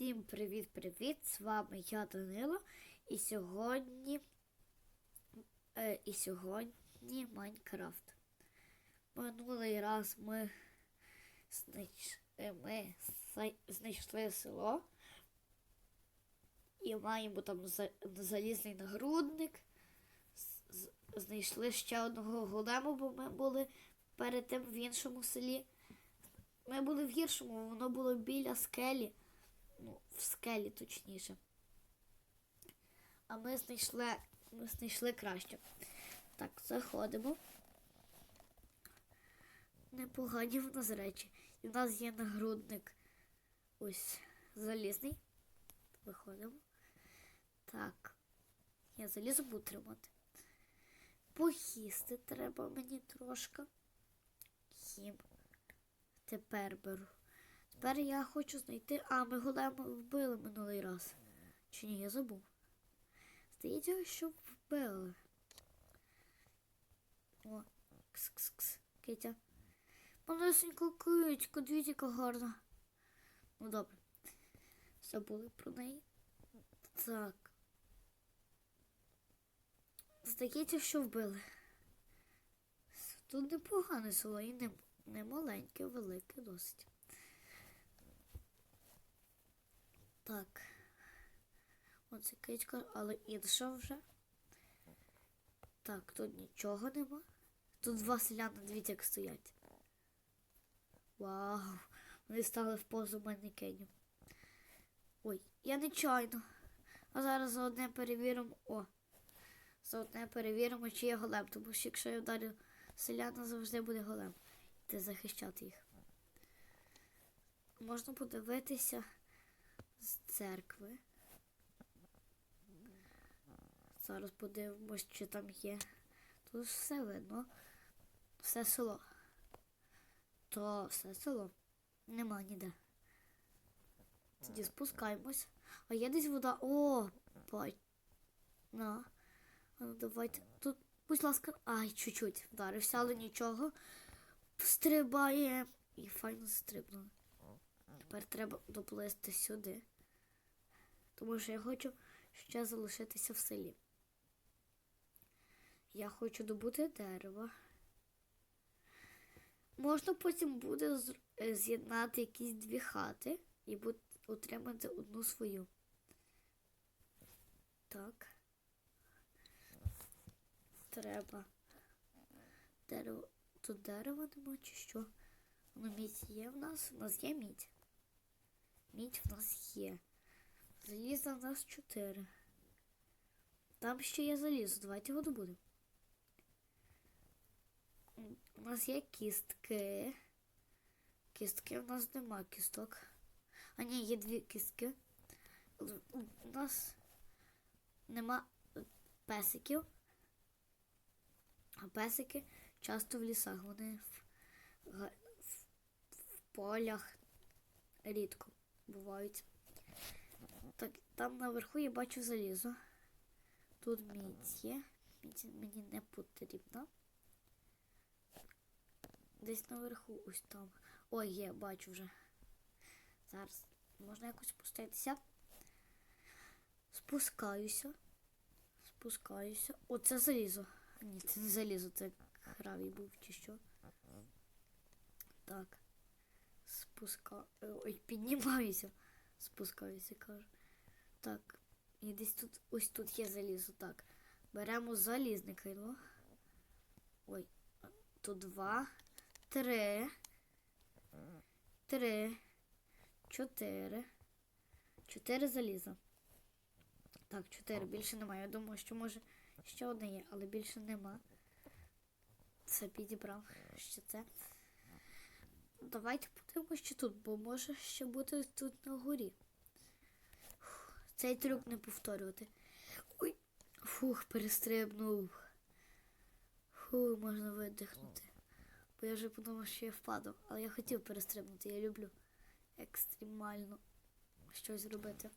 Всім привіт-привіт! З вами я Данила. І сьогодні е, і сьогодні Майнкрафт. Минулий раз ми, знайш, е, ми знайшли село і маємо там залізний нагрудник. Знайшли ще одного голему, бо ми були перед тим в іншому селі. Ми були в гіршому, воно було біля скелі. В скелі точніше. А ми знайшли, ми знайшли краще. Так, заходимо. Непогані в нас речі. І в нас є нагрудник ось залізний. Виходимо. Так. Я залізу буду тримати. Поїсти треба мені трошки. Їм. Тепер беру. Тепер я хочу знайти. А, ми голема вбили минулий раз. Чи ні, я забув. Здається, що вбили. О, кс-кс-кс. Китя. Малесенька китька, дивіться, гарна. Ну добре. Забули про неї. Так. Здається, що вбили. Тут непогане село і не, не маленьке, велике досить. Так. Оце кичка, але інша вже. Так, тут нічого нема. Тут два селяни, дивіться, як стоять. Вау! Вони стали в позу манекенів. Ой, я нечайно. А зараз заодне перевіримо. О! Заодне перевіримо, чи є голем, тому що якщо я вдарю селяна, завжди буде голем. Йти захищати їх. Можна подивитися з церкви. Зараз подивимось, чи там є. Тут все видно. Все село. То все село. Нема ніде. Тоді спускаємось. А є десь вода. О, бать. На. Ну давайте. Тут, будь ласка. Ай, чуть-чуть вдарився, але нічого. Стрибає. І файно стрибнули. Тепер треба доплисти сюди. Тому що я хочу ще залишитися в селі. Я хочу добути дерево. Можна потім буде е, з'єднати якісь дві хати і отримати одну свою. Так. Треба. Дерево. Тут дерева нема чи що? Ну, мідь є в нас? У нас є мідь. Мідь в нас є. Заліза в нас чотири. Там ще є залізо. Давайте його добудемо. У нас є кістки. Кістки в нас нема кісток. А ні, є дві кістки. У нас нема песиків. А песики часто в лісах. Вони в, в, в полях рідко бувають. Так, там наверху я бачу залізо. Тут мідь є. Мідь мені не потрібна. Десь наверху ось там. Ой, є, бачу вже. Зараз можна якось спуститися. Спускаюся. Спускаюся. О, це залізо. Ні, це не залізо, це гравій був чи що. Так. Спуска... е, Ой, піднімаюся. Спускаюся, кажу. Так. І десь тут ось тут є залізо. Так. Беремо залізне кайло. Ой, а, тут два, три, три, чотири. Чотири заліза. Так, чотири. Більше немає. Я думаю, що може ще одне є, але більше нема. Це підібрав ще це. Давайте подивимося, що тут, бо може ще бути тут на горі. Цей трюк не повторювати. Ой, фух, перестрибнув. Фух, можна видихнути. Бо я вже подумав, що я впадав, але я хотів перестрибнути, я люблю екстремально щось робити.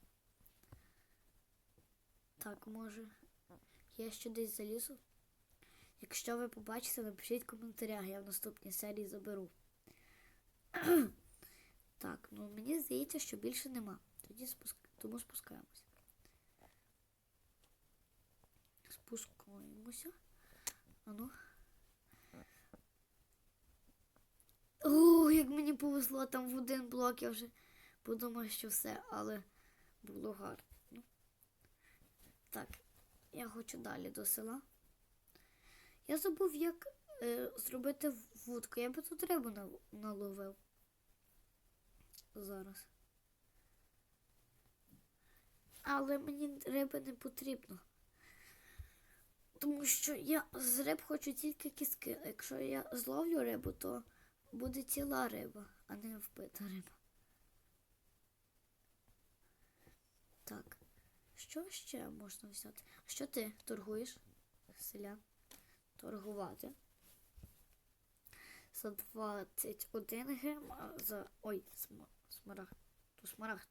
Так, може. Я ще десь залізу. Якщо ви побачите, напишіть в коментарях, я в наступній серії заберу. Так, ну мені здається, що більше нема. Тоді спуск... тому спускаємося. Спускаємося. Ану. О, як мені повезло там в один блок, я вже подумав, що все, але було гарно. Ну. Так, я хочу далі до села. Я забув, як е, зробити вудку. Я би тут рибу наловив. Зараз. Але мені риби не потрібно. Тому що я з риб хочу тільки кіски. А Якщо я зловлю рибу, то буде ціла риба, а не вбита риба. Так. Що ще можна взяти? Що ти торгуєш? Селян? Торгувати. За 21 грам, за. Ой, смарагд. То смарагд.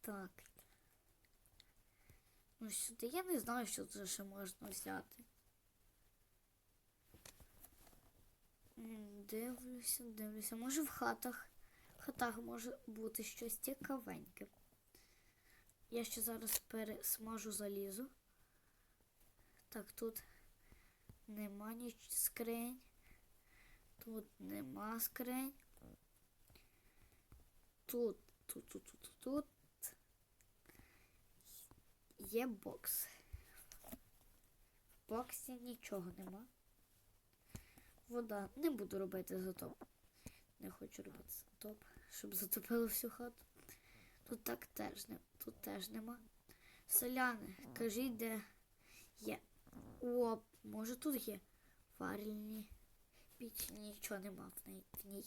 Так. Ну сюди я не знаю, що тут ще можна взяти. Дивлюся, дивлюся. Може в хатах. В хатах може бути щось цікавеньке. Я ще зараз пересмажу залізо. Так, тут нема ніч скринь. Тут нема скринь. Тут, тут, тут, тут, тут. Є бокс. В боксі нічого нема. Вода. Не буду робити затоп. Не хочу робити затоп, щоб затопило всю хату. Тут так теж не, тут теж нема. Селяни, кажіть, де є. О, може тут є варільні піч. Нічого нема в ній.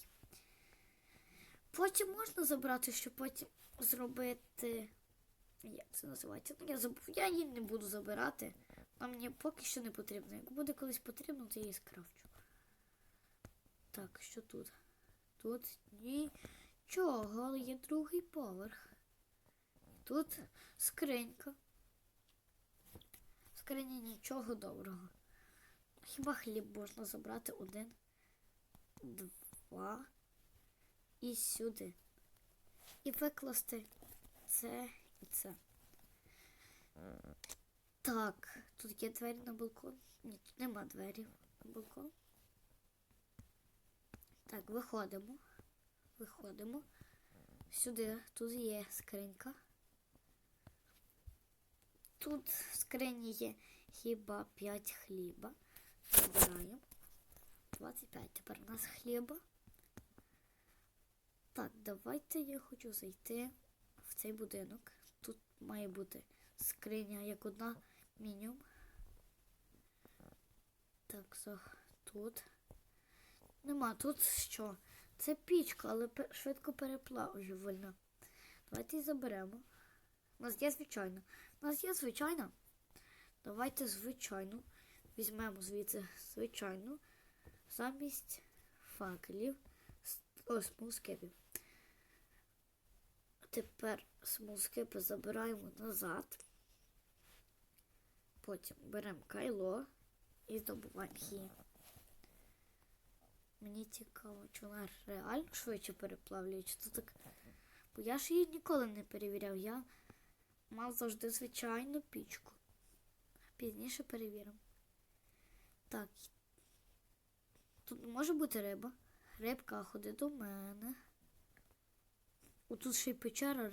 Потім можна забрати, щоб потім зробити. Як це називається? Ну, я забув. Я її не буду забирати. А мені поки що не потрібно. Як буде колись потрібно, то я її скрафчу. Так, що тут? Тут нічого, але є другий поверх. Тут скринька. Скрині нічого доброго. Хіба хліб можна забрати один, два і сюди. І викласти це і це. Так, тут є двері на балкон. Ні, тут нема двері на балкон. Так, виходимо. Виходимо. Сюди, тут є скринька. Тут в скрині є хіба 5 хліба. Забираємо. 25 тепер у нас хліба. Так, давайте я хочу зайти в цей будинок. Тут має бути скриня як одна мінімум. Так, за тут. Нема тут що? Це пічка, але швидко переплавлювальна. Давайте її заберемо. У нас є звичайно. У нас є звичайна. Давайте звичайну. Візьмемо звідси звичайну. Замість факелів. с- О, смолскипів. Тепер смолскипи забираємо назад. Потім беремо кайло і здобуваємо її. Мені цікаво, чи вона реально швидше переплавлює, чи то так. Бо я ж її ніколи не перевіряв. Я мав завжди звичайну пічку. Пізніше перевіримо. Так. Тут може бути риба. Рибка, ходи до мене. О, тут ще й печера.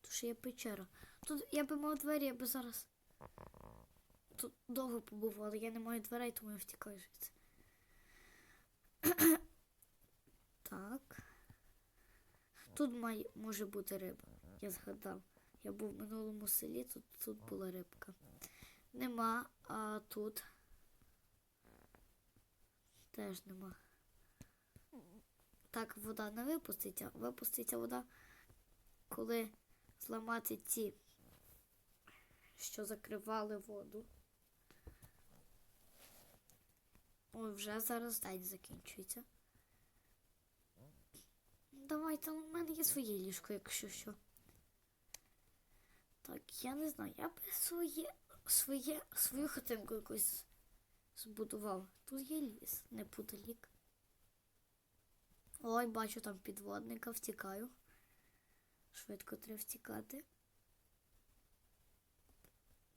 Тут ще є печера. Тут я би мав двері, я би зараз. Тут довго побув, але я не маю дверей, тому я втікаю звідси. Так. Тут має, може бути риба. Я згадав. Я був в минулому селі, тут, тут була рибка. Нема, а тут теж нема. Так, вода не випуститься. Випуститься вода, коли зламати ці, що закривали воду. Ой, вже зараз день закінчується. Давай, там у мене є своє ліжко, якщо що. Так, я не знаю, я би своє, своє, свою хатинку якусь збудував. Тут є ліс неподалік. Ой, бачу там підводника, втікаю. Швидко треба втікати.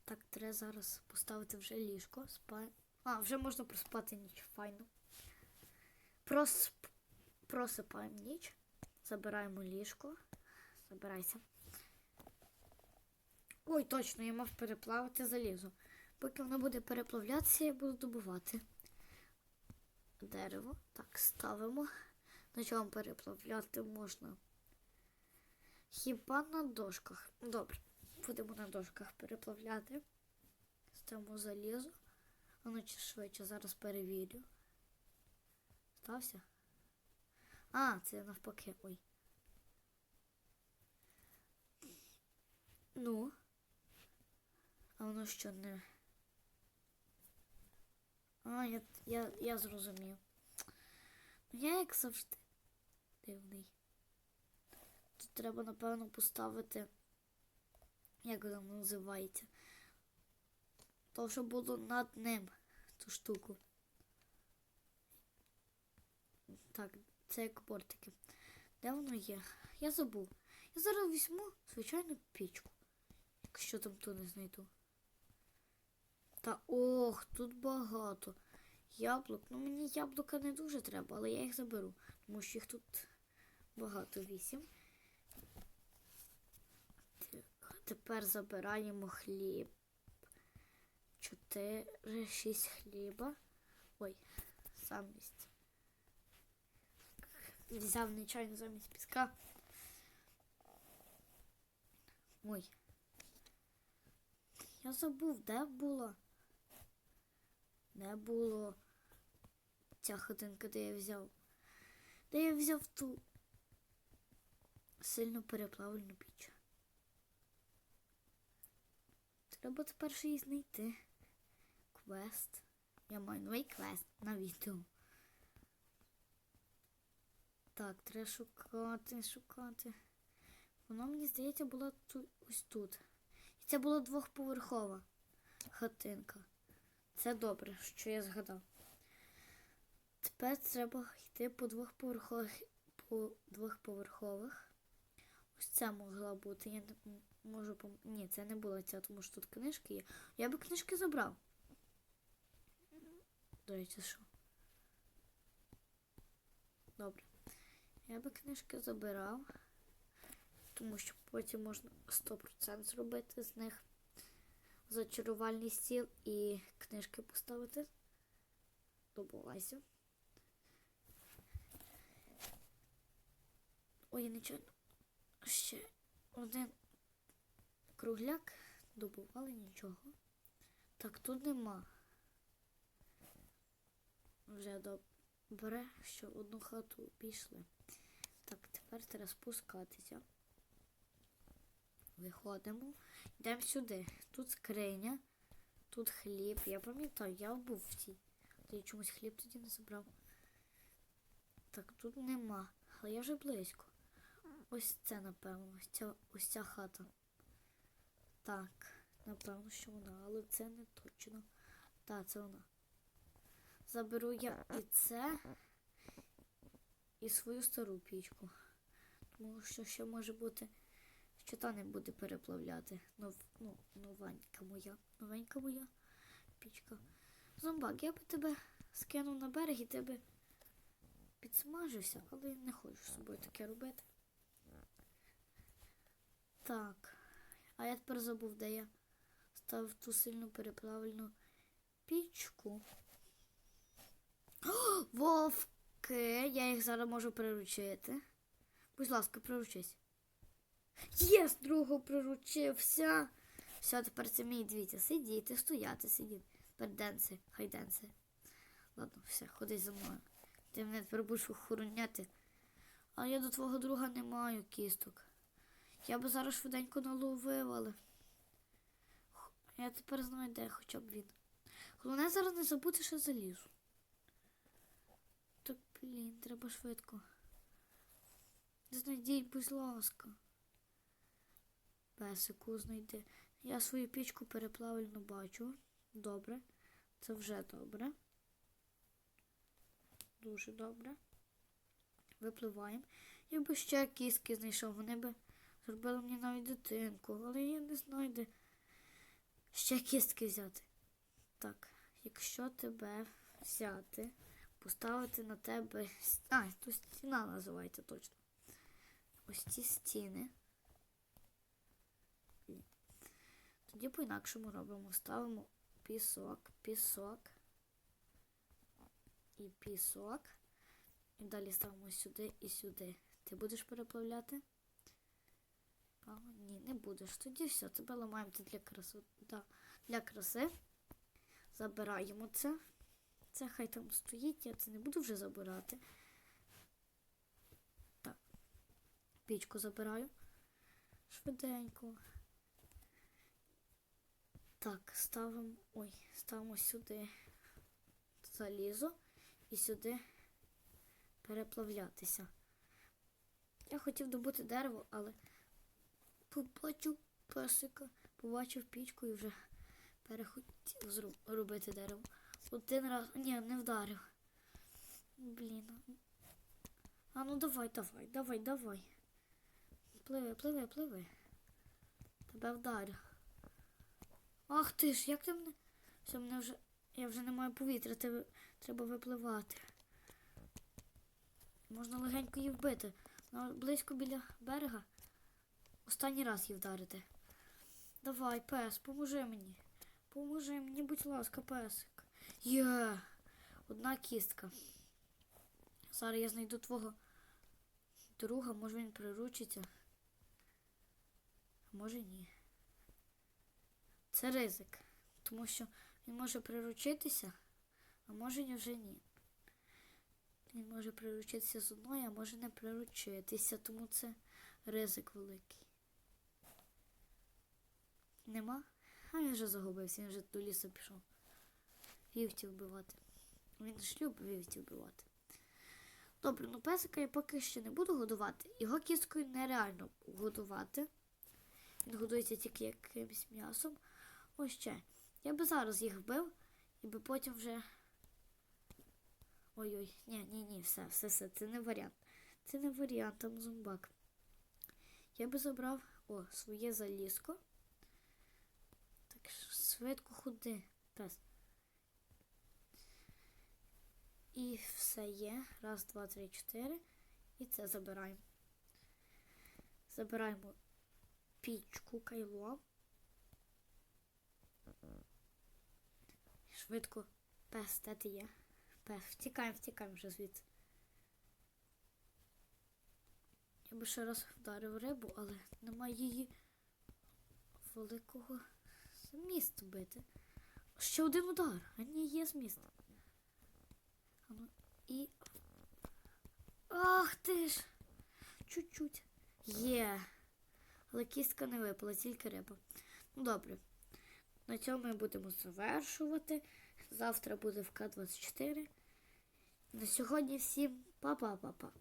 Так, треба зараз поставити вже ліжко. Спа... А, вже можна проспати ніч. Файно. Просп... Просипаємо ніч. Забираємо ліжко. Забирайся. Ой, точно, я мав переплавити залізо. Поки воно буде переплавлятися, я буду добувати дерево. Так, ставимо. На чому переплавляти можна? Хіба на дошках? Добре, будемо на дошках переплавляти. Ставимо залізо. А ну чи швидше зараз перевірю. Стався? А, це навпаки. Ой. Ну. А воно що не. А, я, я, я зрозумів. Ну, я як завжди дивний. Тут треба, напевно, поставити. Як воно називається? То, що було над ним ту штуку. Так, це як бортики. Де воно є? Я забув. Я зараз візьму звичайну пічку. Якщо там ту не знайду. Та ох, тут багато. Яблук. Ну мені яблука не дуже треба, але я їх заберу. Тому що їх тут багато вісім. Тепер забираємо хліб. Чотири, шість хліба. Ой, замість. Взяв нечайно замість піска. Ой. Я забув, де було? Де було ця хатинка, де я взяв? Де я взяв ту сильно переплавлену піч. Треба тепер ще її знайти. Квест. Я маю новий квест на відео. Так, треба шукати, шукати. Воно, мені здається, було тут, ось тут. І це була двохповерхова хатинка. Це добре, що я згадав. Тепер треба йти по двохповерхових по двохповерхових. Ось це могла бути. Я не можу пом... Ні, це не була ця, тому що тут книжки є. Я би книжки забрав. До речі, що? Добре. Я би книжки забирав, тому що потім можна 100% зробити з них зачарувальний стіл і книжки поставити. Добувайся. Ой, нічого. Ще один кругляк. Добували нічого. Так, тут нема. Вже добре, що одну хату пішли. Так, тепер треба спускатися. Виходимо. Йдемо сюди. Тут скриня, тут хліб. Я пам'ятаю, я був в цій. Та я чомусь хліб тоді не забрав. Так, тут нема. Але я вже близько. Ось це, напевно, ось ця, ось ця хата. Так, напевно, що вона, але це не точно. Так, це вона. Заберу я і це, і свою стару пічку. Тому що ще може бути, що та не буде переплавляти. Нов, ну, новенька моя. Новенька моя пічка. Зомбак, я би тебе скинув на берег і ти би підсмажився, але я не хочу з собою таке робити. Так. А я тепер забув, де я ставив ту сильно переплавлену пічку. О, вовки! Я їх зараз можу приручити. Будь ласка, приручись. Єс, другого приручився. Все, тепер це мій дивіться. Сидіти, стояти, сидіти. Тепер денси, хай денси. Ладно, все, ходи за мною. Ти мене тепер будеш охороняти. А я до твого друга не маю кісток. Я би зараз швиденько наловив, але. Я тепер знаю, де хоча б він. Головне зараз не забути, що залізу. Так, блін, треба швидко. Знайдіть, будь ласка. Песику знайди. Я свою пічку переплавлену бачу. Добре. Це вже добре. Дуже добре. випливаємо. Я би ще кістки знайшов, вони би зробили мені навіть дитинку, але я не знаю, ще кістки взяти. Так, якщо тебе взяти, поставити на тебе. А, тут стіна називається точно. Ось ці стіни. Блін. Тоді по-інакшому робимо. Ставимо пісок, пісок і пісок. І далі ставимо сюди і сюди. Ти будеш переплавляти? А, ні, не будеш. Тоді все, тебе ламаємо це для краси. Да, для краси. Забираємо це. Це хай там стоїть, я це не буду вже забирати. Так. Пічку забираю. Швиденько. Так, ставимо. Ой, ставимо сюди залізо і сюди переплавлятися. Я хотів добути дерево, але побачив песика, побачив пічку і вже перехотів зру- робити дерево. Один раз. Ні, не вдарив. Блін. А ну давай, давай, давай, давай. Пливи, пливи, пливи. Тебе вдарив. Ах ти ж, як ти мене. Все, мене вже. Я вже не маю повітря, тебе треба випливати. Можна легенько її вбити. Вона близько біля берега. Останній раз її вдарити. Давай, пес, поможи мені. Поможи мені, будь ласка, песик. Є. Одна кістка. Зараз я знайду твого друга, може він приручиться. Може ні. Це ризик. Тому що він може приручитися, а може вже ні. Він може приручитися з одної, а може не приручитися, тому це ризик великий. Нема? А він вже загубився, він вже до лісу пішов. Вівці вбивати. Він ж любить вівці вбивати. Добре, ну песика я поки ще не буду годувати. Його кісткою нереально годувати. Він годується тільки якимось м'ясом. Ось ще. Я би зараз їх вбив і би потім вже. Ой-ой, ні, ні, ні, все, все, все, це не варіант. Це не варіант, там зомбак. Я би забрав о, своє залізко. Так швидко ходи, пес. І все є. Раз, два, три, чотири. І це забираємо. Забираємо пічку кайло. Швидко. Пес, де ти є? Пес, втікаємо, втікаємо вже звідси. Я би ще раз вдарив рибу, але немає її великого змісту бити. Ще один удар, а ні, є зміст. Ну, і. Ах ти ж! Чуть-чуть. Є. Але кістка не випала, тільки риба. Ну добре. На цьому ми будемо завершувати. Завтра буде в К24. На сьогодні всім па-па-па-па.